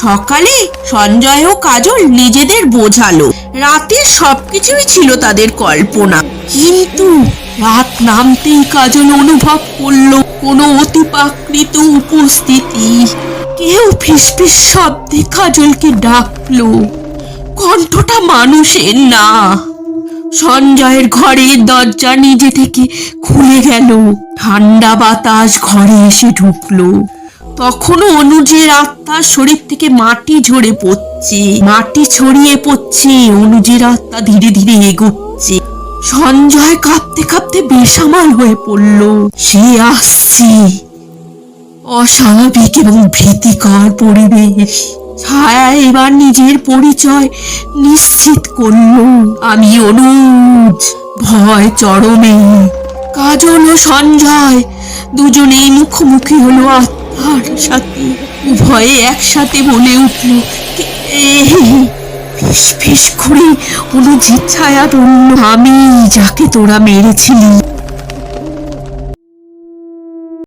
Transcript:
সকালে সঞ্জয় ও কাজল নিজেদের বোঝালো। রাতে সবকিছুই ছিল তাদের কল্পনা। কিন্তু রাত নামতেই কাজল অনুভব করল কোনো অতিপ্রাকৃত উপস্থিতি। কেউ ফিসফিস শব্দে কাজলকে ডাকলো, কণ্ঠটা মানুষের না। সঞ্জয়ের ঘরের দরজা নিজে থেকে খুলে গেল। ঠান্ডা বাতাস ঘরে এসে ঢুকলো। তখনও অনুজের আত্মার শরীর থেকে মাটি ঝরে পড়ছে। মাটি ছড়িয়ে পড়ছে, অনুজের আত্মা ধীরে ধীরে এগোচ্ছে। সঞ্জয় কাঁপতে কাঁপতে বেসামাল হয়ে পড়ল। সে আসছে। অস্বাভাবিক এবং ভীতিকর পরিবেশ। ছায়া এবার নিজের পরিচয় নিশ্চিত করল। আমি অনুজ, ভয় চরমে। কাজল ও সঞ্জয় দুজনেই মুখোমুখি হলো আত্মার সাথে উভয়ে একসাথে বলে উঠল ফিস ফিস করে অনুজিৎ ছায়া অন্য আমি যাকে তোরা মেরেছিলি।